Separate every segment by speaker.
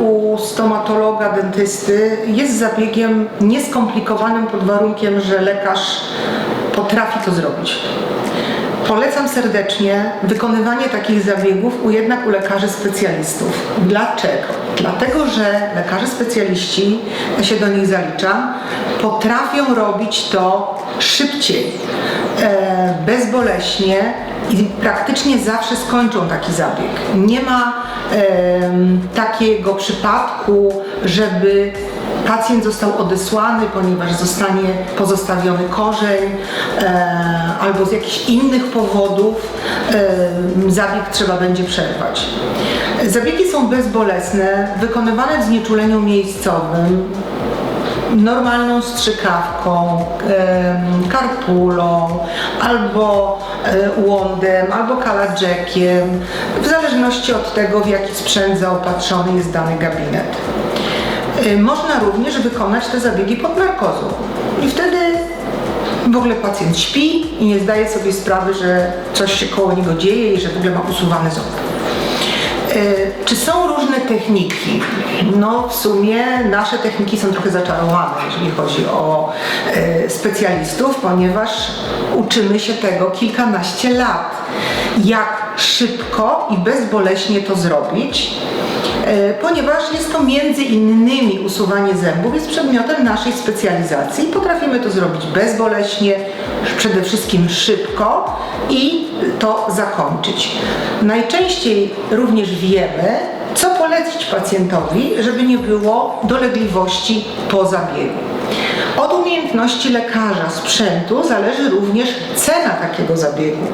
Speaker 1: U stomatologa, dentysty jest zabiegiem nieskomplikowanym pod warunkiem, że lekarz potrafi to zrobić. Polecam serdecznie wykonywanie takich zabiegów u jednak u lekarzy specjalistów. Dlaczego? Dlatego, że lekarze specjaliści, ja się do nich zaliczam, potrafią robić to szybciej, e, bezboleśnie i praktycznie zawsze skończą taki zabieg. Nie ma takiego przypadku, żeby pacjent został odesłany, ponieważ zostanie pozostawiony korzeń albo z jakichś innych powodów zabieg trzeba będzie przerwać. Zabiegi są bezbolesne, wykonywane w znieczuleniu miejscowym, normalną strzykawką, karpulą, albo e, łądem, albo kaladżekiem, w zależności od tego, w jaki sprzęt zaopatrzony jest dany gabinet. E, Można również wykonać te zabiegi pod narkozą i wtedy w ogóle pacjent śpi i nie zdaje sobie sprawy, że coś się koło niego dzieje i że w ogóle ma usuwany ząb. E, Czy są różne techniki? No w sumie nasze techniki są trochę zaczarowane, jeżeli chodzi o e, specjalistów, ponieważ uczymy się tego kilkanaście lat. Jak szybko i bezboleśnie to zrobić, ponieważ jest to między innymi usuwanie zębów, jest przedmiotem naszej specjalizacji. Potrafimy to zrobić bezboleśnie, przede wszystkim szybko i to zakończyć. Najczęściej również wiemy, co polecić pacjentowi, żeby nie było dolegliwości po zabiegu. Od umiejętności lekarza, sprzętu zależy również cena takiego zabiegu.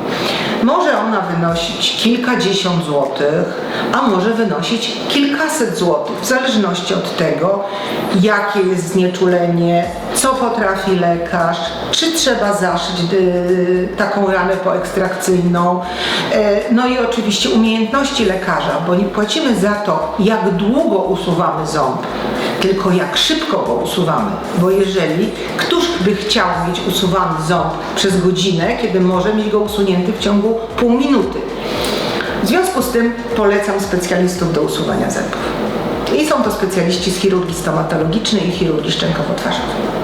Speaker 1: Może ona wynosić kilkadziesiąt złotych, a może wynosić kilkaset złotych, w zależności od tego, jakie jest znieczulenie, co potrafi lekarz, czy trzeba zaszyć y, taką ranę poekstrakcyjną, e, no i oczywiście umiejętności lekarza, bo nie płacimy za to, jak długo usuwamy ząb, tylko jak szybko go usuwamy, bo jeżeli któż by chciał mieć usuwany ząb przez godzinę, kiedy może mieć go usunięty w ciągu pół minuty. W związku z tym polecam specjalistów do usuwania zębów. I są to specjaliści z chirurgii stomatologicznej i chirurgii szczękowo-twarzowej.